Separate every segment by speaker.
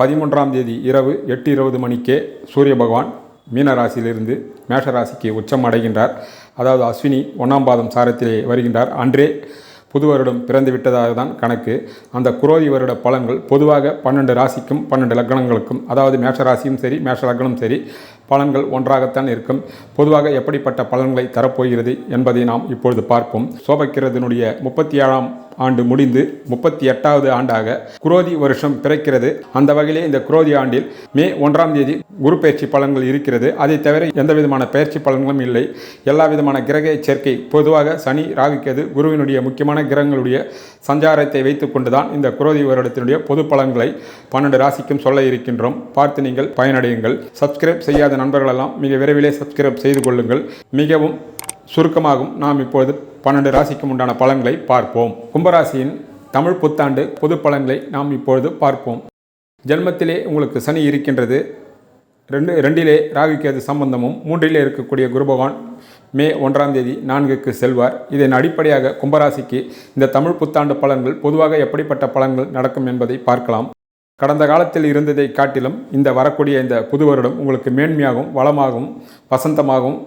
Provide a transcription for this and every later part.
Speaker 1: பதிமூன்றாம் தேதி இரவு எட்டு இருபது மணிக்கே சூரிய பகவான் மீன ராசியிலிருந்து மேஷ ராசிக்கு உச்சம் அடைகின்றார். அதாவது அஸ்வினி ஒன்றாம் பாதம் சாரத்திலே வருகின்றார். அன்றே புது வருடம் பிறந்து விட்டதாக தான் கணக்கு. அந்த குரோதி வருட பலன்கள் பொதுவாக பன்னெண்டு ராசிக்கும் பன்னெண்டு லக்னங்களுக்கும் அதாவது மேஷ ராசியும் சரி மேஷ லக்னம் சரி பலன்கள் ஒன்றாகத்தான் இருக்கும். பொதுவாக எப்படிப்பட்ட பலன்களை தரப்போகிறது என்பதை நாம் இப்பொழுது பார்ப்போம். சோபக்கிரதனுடைய முப்பத்தி ஏழாம் ஆண்டு முடிந்து முப்பத்தி எட்டாவது ஆண்டாக குரோதி வருஷம் பிறக்கிறது. அந்த வகையிலே இந்த குரோதி ஆண்டில் மே ஒன்றாம் தேதி குரு பயிற்சி பலன்கள் இருக்கிறது. அதை தவிர எந்த விதமான பயிற்சி பலன்களும் இல்லை. எல்லா விதமான கிரக சேர்க்கை பொதுவாக சனி ராகுக்கேது குருவினுடைய முக்கியமான கிரகங்களுடைய சஞ்சாரத்தை வைத்துக் கொண்டுதான் இந்த குரோதி வருடத்தினுடைய பொது பலன்களை பன்னெண்டு ராசிக்கும் சொல்ல இருக்கின்றோம். பார்த்து நீங்கள் பயனடையுங்கள். சப்ஸ்கிரைப் செய்யாத நண்பர்களெல்லாம் மிக விரைவிலே சப்ஸ்கிரைப் செய்து கொள்ளுங்கள். மிகவும் சுருக்கமாகும். நாம் இப்பொழுது பன்னெண்டு ராசிக்கும் உண்டான பலன்களை பார்ப்போம். கும்பராசியின் தமிழ் புத்தாண்டு பொது பலன்களை நாம் இப்பொழுது பார்ப்போம். ஜென்மத்திலே உங்களுக்கு சனி இருக்கின்றது. ரெண்டு ரெண்டிலே ராகுக்கேது சம்பந்தமும் மூன்றிலே இருக்கக்கூடிய குரு பகவான் மே ஒன்றாம் தேதி நான்குக்கு செல்வார். இதன் அடிப்படையாக கும்பராசிக்கு இந்த தமிழ் புத்தாண்டு பலன்கள் பொதுவாக எப்படிப்பட்ட பலன்கள் நடக்கும் என்பதை பார்க்கலாம். கடந்த காலத்தில் இருந்ததை காட்டிலும் இந்த வரக்கூடிய இந்த புது வருடம் உங்களுக்கு மேன்மையாகவும் வளமாகவும் வசந்தமாகவும்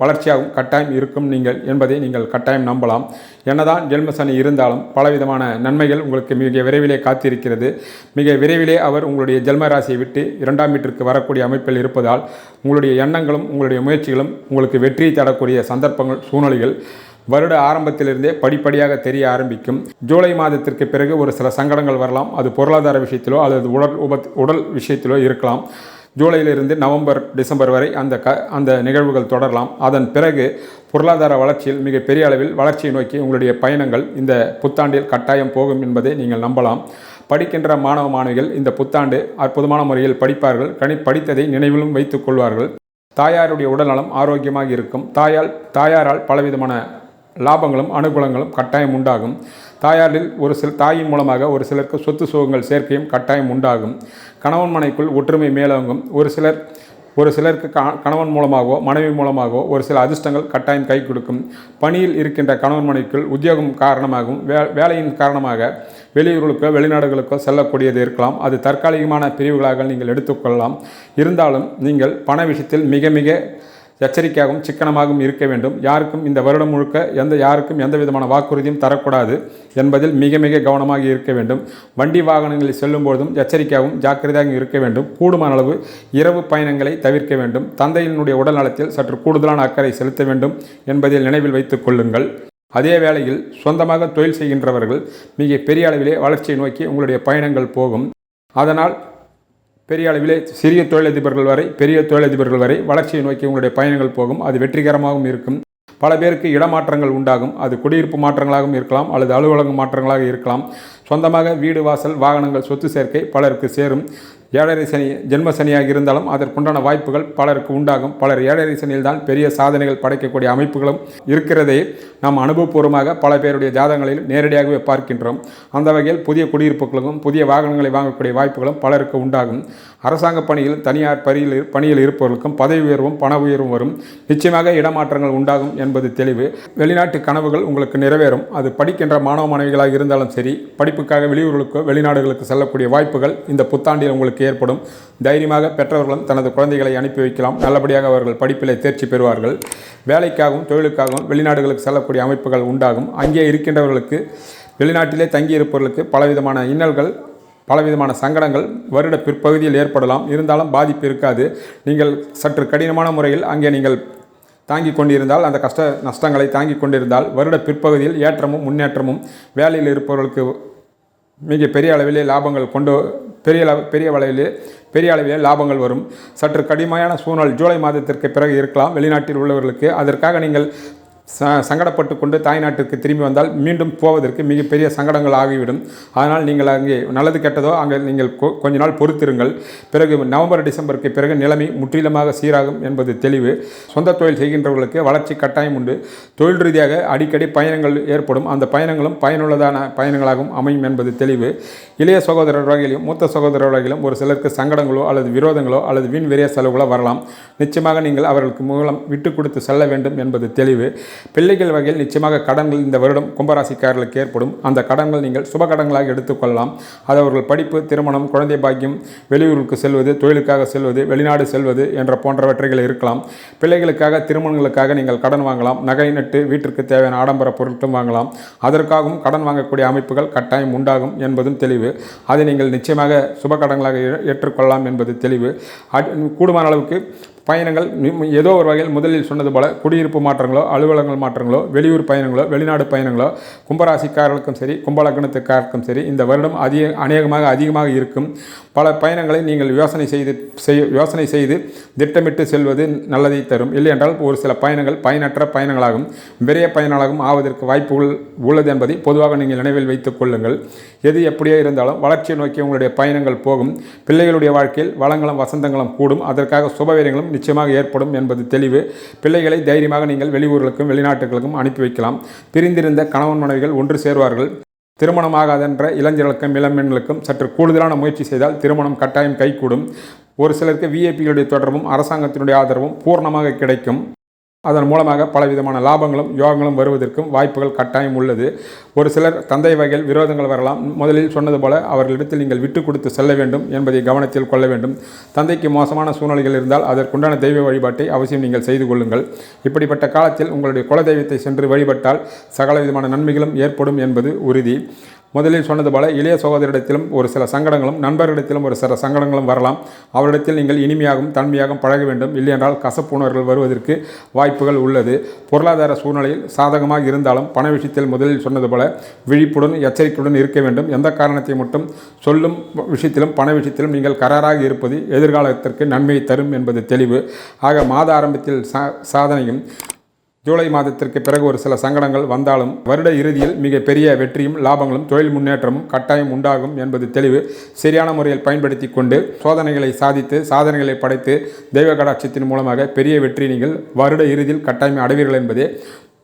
Speaker 1: வளர்ச்சியாகவும் கட்டாயம் இருக்கும் நீங்கள் என்பதை நீங்கள் கட்டாயம் நம்பலாம். என்னதான் ஜென்மசனி இருந்தாலும் பலவிதமான நன்மைகள் உங்களுக்கு மிக விரைவிலே காத்திருக்கிறது. மிக விரைவிலே அவர் உங்களுடைய ஜென்ம ராசியை விட்டு இரண்டாம் வீட்டிற்கு வரக்கூடிய அமைப்பில் இருப்பதால் உங்களுடைய எண்ணங்களும் உங்களுடைய முயற்சிகளும் உங்களுக்கு வெற்றியை தரக்கூடிய சந்தர்ப்பங்கள் சூழ்நிலைகள் வருட ஆரம்பத்திலிருந்தே படிப்படியாக தெரிய ஆரம்பிக்கும். ஜூலை மாதத்திற்கு பிறகு ஒரு சில சங்கடங்கள் வரலாம். அது பொருளாதார விஷயத்திலோ அல்லது உடல் உபத் உடல் விஷயத்திலோ இருக்கலாம். ஜூலையிலிருந்து நவம்பர் டிசம்பர் வரை அந்த க அந்த நிகழ்வுகள் தொடரலாம். அதன் பிறகு பொருளாதார வளர்ச்சியில் மிக பெரிய அளவில் வளர்ச்சியை நோக்கி உங்களுடைய பயணங்கள் இந்த புத்தாண்டில் கட்டாயம் போகும் என்பதை நீங்கள் நம்பலாம். படிக்கின்ற மாணவ மாணவிகள் இந்த புத்தாண்டு அற்புதமான முறையில் படிப்பார்கள். கணி படித்ததை நினைவிலும் வைத்துக் கொள்வார்கள். தாயாருடைய உடல்நலம் ஆரோக்கியமாக இருக்கும். தாயால் தாயாரால் பலவிதமான லாபங்களும் அனுகூலங்களும் கட்டாயம் உண்டாகும். தாயாரில் ஒரு சில தாயின் மூலமாக ஒரு சிலருக்கு சொத்து சுகங்கள் சேர்க்கையும் கட்டாயம் உண்டாகும். கணவன் மனைக்குள் ஒற்றுமை மேலோங்கும். ஒரு சிலர் ஒரு சிலருக்கு கணவன் மூலமாகவோ மனைவி மூலமாகவோ ஒரு சில அதிர்ஷ்டங்கள் கட்டாயம் கை கொடுக்கும். பணியில் இருக்கின்ற கணவன் மனைக்குள் உத்தியோகம் காரணமாகவும் வே வேலையின் காரணமாக வெளியூர்களுக்கோ வெளிநாடுகளுக்கோ செல்லக்கூடியது இருக்கலாம். அது தற்காலிகமான பிரிவுகளாக நீங்கள் எடுத்துக்கொள்ளலாம். இருந்தாலும் நீங்கள் பண விஷயத்தில் மிக மிக எச்சரிக்கையாகவும் சிக்கனமாகவும் இருக்க வேண்டும். யாருக்கும் இந்த வருடம் முழுக்க எந்த யாருக்கும் எந்த விதமான வாக்குறுதியும் தரக்கூடாது என்பதில் மிக மிக கவனமாக இருக்க வேண்டும். வண்டி வாகனங்களில் செல்லும் பொழுதும் எச்சரிக்கையாகவும் ஜாக்கிரதையாகவும் இருக்க வேண்டும். கூடுமான அளவு இரவு பயணங்களை தவிர்க்க வேண்டும். தந்தையினுடைய உடல் நலத்தில் சற்று கூடுதலான அக்கறை செலுத்த வேண்டும் என்பதில் நினைவில் வைத்துக் கொள்ளுங்கள். அதே வேளையில் சொந்தமாக தொழில் செய்கின்றவர்கள் மிக பெரிய அளவிலே வளர்ச்சியை நோக்கி உங்களுடைய பயணங்கள் போகும். அதனால் பெரிய அளவிலே சிறிய தொழிலதிபர்கள் வரை பெரிய தொழிலதிபர்கள் வரை வளர்ச்சியை நோக்கி உங்களுடைய பயணங்கள் போகும். அது வெற்றிகரமாகவும் இருக்கும். பல பேருக்கு இடமாற்றங்கள் உண்டாகும். அது குடியிருப்பு மாற்றங்களாகவும் இருக்கலாம் அல்லது அலுவலக மாற்றங்களாக இருக்கலாம். சொந்தமாக வீடு வாசல் வாகனங்கள் சொத்து சேர்க்கை பலருக்கு சேரும். ஏழரை சனி ஜென்ம சனியாக இருந்தாலும் அதற்குண்டான வாய்ப்புகள் பலருக்கு உண்டாகும். பலர் ஏழரை சனியில்தான் பெரிய சாதனைகள் படைக்கக்கூடிய அமைப்புகளும் இருக்கிறதே. நாம் அனுபவபூர்வமாக பல பேருடைய ஜாதகங்களில் நேரடியாகவே பார்க்கின்றோம். அந்த வகையில் புதிய குடியிருப்புகளுக்கும் புதிய வாகனங்களை வாங்கக்கூடிய வாய்ப்புகளும் பலருக்கு உண்டாகும். அரசாங்க பணியில் தனியார் பணியில் பணியில் இருப்பவர்களுக்கும் பதவி உயர்வும் பண உயர்வும் வரும். நிச்சயமாக இடமாற்றங்கள் உண்டாகும் என்பது தெளிவு. வெளிநாட்டு கனவுகள் உங்களுக்கு நிறைவேறும். அது படிக்கின்ற மாணவ மாணவிகளாக இருந்தாலும் சரி படி படிப்புக்காக வெளியூர்களுக்கோ வெளிநாடுகளுக்கு செல்லக்கூடிய வாய்ப்புகள் இந்த புத்தாண்டில் உங்களுக்கு ஏற்படும். தைரியமாக பெற்றவர்களும் தனது குழந்தைகளை அனுப்பி வைக்கலாம். நல்லபடியாக அவர்கள் படிப்பிலே தேர்ச்சி பெறுவார்கள். வேலைக்காகவும் தொழிலுக்காகவும் வெளிநாடுகளுக்கு செல்லக்கூடிய அமைப்புகள் உண்டாகும். அங்கே இருக்கின்றவர்களுக்கு வெளிநாட்டிலே தங்கியிருப்பவர்களுக்கு பலவிதமான இன்னல்கள் பலவிதமான சங்கடங்கள் வருட பிற்பகுதியில் ஏற்படலாம். இருந்தாலும் பாதிப்பு இருக்காது. நீங்கள் சற்று கடினமான முறையில் அங்கே நீங்கள் தாங்கி கொண்டிருந்தால் அந்த கஷ்ட நஷ்டங்களை தாங்கி கொண்டிருந்தால் வருட பிற்பகுதியில் ஏற்றமும் முன்னேற்றமும் வேலையில் இருப்பவர்களுக்கு மிக பெரிய அளவிலே லாபங்கள் கொண்டு பெரிய அளவு பெரிய அளவிலே பெரிய அளவிலே லாபங்கள் வரும். சற்று கடுமையான சூழல் ஜூலை மாதத்திற்கு பிறகு இருக்கலாம். வெளிநாட்டில் உள்ளவர்களுக்கு அதற்காக நீங்கள் ச சங்கடப்பட்டு கொண்டு தாய்நாட்டிற்கு திரும்பி வந்தால் மீண்டும் போவதற்கு மிகப்பெரிய சங்கடங்கள் ஆகிவிடும். அதனால் நீங்கள் அங்கே நல்லது கெட்டதோ அங்கே நீங்கள் கொ- கொஞ்ச நாள் பொறுத்திருங்கள். பிறகு நவம்பர் டிசம்பருக்கு பிறகு நிலைமை முற்றிலுமாக சீராகும் என்பது தெளிவு. சொந்த தொழில் செய்கின்றவர்களுக்கு வளர்ச்சி கட்டாயம் உண்டு. தொழில் ரீதியாக அடிக்கடி பயணங்கள் ஏற்படும். அந்த பயணங்களும் பயனுள்ளதான பயணங்களாகவும் அமையும் என்பது தெளிவு. இளைய சகோதரர் வகையிலும் மூத்த சகோதரர் வகையிலும் ஒரு சிலருக்கு சங்கடங்களோ அல்லது விரோதங்களோ அல்லது வீண் விரைய செலவுகளோ வரலாம். நிச்சயமாக நீங்கள் அவர்களுக்கு மூலம் விட்டு கொடுத்து செல்ல வேண்டும் என்பது தெளிவு. பிள்ளைகள் வகையில் நிச்சயமாக கடன்கள் இந்த வருடம் கும்பராசிக்காரர்களுக்கு ஏற்படும். அந்த கடன்கள் நீங்கள் சுப கடன்களாக எடுத்துக்கொள்ளலாம். அது அவர்கள் படிப்பு திருமணம் குழந்தை பாக்கியம் வெளியூருக்கு செல்வது தொழிலுக்காக செல்வது வெளிநாடு செல்வது என்ற போன்றவற்றைகள் இருக்கலாம். பிள்ளைகளுக்காக திருமணங்களுக்காக நீங்கள் கடன் வாங்கலாம். நகை நட்டு வீட்டிற்கு தேவையான ஆடம்பர பொருட்களும் வாங்கலாம். அதற்காகவும் கடன் வாங்கக்கூடிய அமைப்புகள் கட்டாயம் உண்டாகும் என்பதும் தெளிவு. அதை நீங்கள் நிச்சயமாக சுப கடன்களாக ஏற்றுக்கொள்ளலாம் என்பது தெளிவு. அட்- கூடுமான அளவுக்கு பயணங்கள் மி- ஏதோ ஒரு வகையில் முதலில் சொன்னது போல குடியிருப்பு மாற்றங்களோ அலுவலகங்கள் மாற்றங்களோ வெளியூர் பயணங்களோ வெளிநாடு பயணங்களோ கும்பராசிக்காரர்களுக்கும் சரி கும்பலக்னத்துக்காரருக்கும் சரி இந்த வருடம் அதிக அநேகமாக அதிகமாக இருக்கும். பல பயணங்களை நீங்கள் யோசனை செய்து செய் யோசனை செய்து திட்டமிட்டு செல்வது நல்லதை தரும். இல்லையென்றால் ஒரு சில பயணங்கள் பயனற்ற பயணங்களாகும். விரைய பயணங்களாகவும் ஆவதற்கு வாய்ப்புகள் உள்ளது என்பதை பொதுவாக நீங்கள் நினைவில் வைத்துக் கொள்ளுங்கள். எது எப்படியோ இருந்தாலும் வளர்ச்சியை நோக்கி உங்களுடைய பயணங்கள் போகும். பிள்ளைகளுடைய வாழ்க்கையில் வளங்களும் வசந்தங்களும் கூடும். அதற்காக சுபவீரியங்களும் நிச்சயமாக ஏற்படும் என்பது தெளிவு. பிள்ளைகளை தைரியமாக நீங்கள் வெளியூர்களுக்கும் வெளிநாட்டுகளுக்கும் அனுப்பி வைக்கலாம். பிரிந்திருந்த கணவன் மனைவிகள் ஒன்று சேர்வார்கள். திருமணமாகாதென்ற இளைஞர்களுக்கும் இளம்பெண்களுக்கும் சற்று கூடுதலான முயற்சி செய்தால் திருமணம் கட்டாயம் கைகூடும். ஒரு சிலருக்கு விஐபிகளுடைய தொடர்பும் அரசாங்கத்தினுடைய ஆதரவும் பூர்ணமாக கிடைக்கும். அதன் மூலமாக பலவிதமான லாபங்களும் யோகங்களும் வருவதற்கும் வாய்ப்புகள் கட்டாயம் உள்ளது. ஒரு சிலர் தந்தை வகையில் விரோதங்கள் வரலாம். முதலில் சொன்னது போல அவர்களிடத்தில் நீங்கள் விட்டு கொடுத்து செல்ல வேண்டும் என்பதை கவனத்தில் கொள்ள வேண்டும். தந்தைக்கு மோசமான சூழ்நிலைகள் இருந்தால் அதற்குண்டான தெய்வ வழிபாட்டை அவசியம் நீங்கள் செய்து கொள்ளுங்கள். இப்படிப்பட்ட காலத்தில் உங்களுடைய குலதெய்வத்தை சென்று வழிபட்டால் சகல விதமான நன்மைகளும் ஏற்படும் என்பது உறுதி. முதலில் சொன்னது போல இளைய சகோதரிடத்திலும் ஒரு சில சங்கடங்களும் நண்பரிடத்திலும் ஒரு சில சங்கடங்களும் வரலாம். அவரிடத்தில் நீங்கள் இனிமையாகவும் தன்மையாகவும் பழக வேண்டும். இல்லையென்றால் கசப்புணர்கள் வருவதற்கு வாய்ப்புகள் உள்ளது. பொருளாதார சூழ்நிலையில் சாதகமாக இருந்தாலும் பண விஷயத்தில் முதலில் சொன்னது போல விழிப்புடன் எச்சரிக்கையுடன் இருக்க வேண்டும். எந்த காரணத்தை மட்டும் சொல்லும் விஷயத்திலும் பண விஷயத்திலும் நீங்கள் கராராக இருப்பது எதிர்காலத்திற்கு நன்மையை தரும் என்பது தெளிவு. ஆக மாத ஆரம்பத்தில் சா சாதனையும் ஜூலை மாதத்திற்கு பிறகு ஒரு சில சங்கடங்கள் வந்தாலும் வருட இறுதியில் மிக பெரிய வெற்றியும் லாபங்களும் தொழில் முன்னேற்றமும் கட்டாயம் உண்டாகும் என்பது தெளிவு சரியான முறையில் பயன்படுத்தி கொண்டு சோதனைகளை சாதித்து சாதனைகளை படைத்து தெய்வ கடாட்சியத்தின் மூலமாக பெரிய வெற்றி நீங்கள் வருட இறுதியில் கட்டாயம் அடைவீர்கள் என்பதே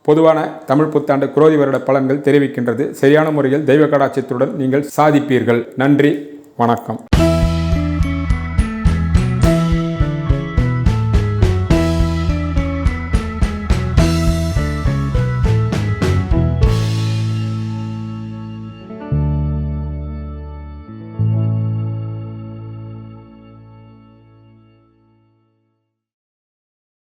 Speaker 1: பொதுவான தமிழ் புத்தாண்டு குரோதி வருட பலன்கள் தெரிவிக்கின்றது. சரியான முறையில் தெய்வ கடாட்சியத்துடன் நீங்கள் சாதிப்பீர்கள். நன்றி வணக்கம்.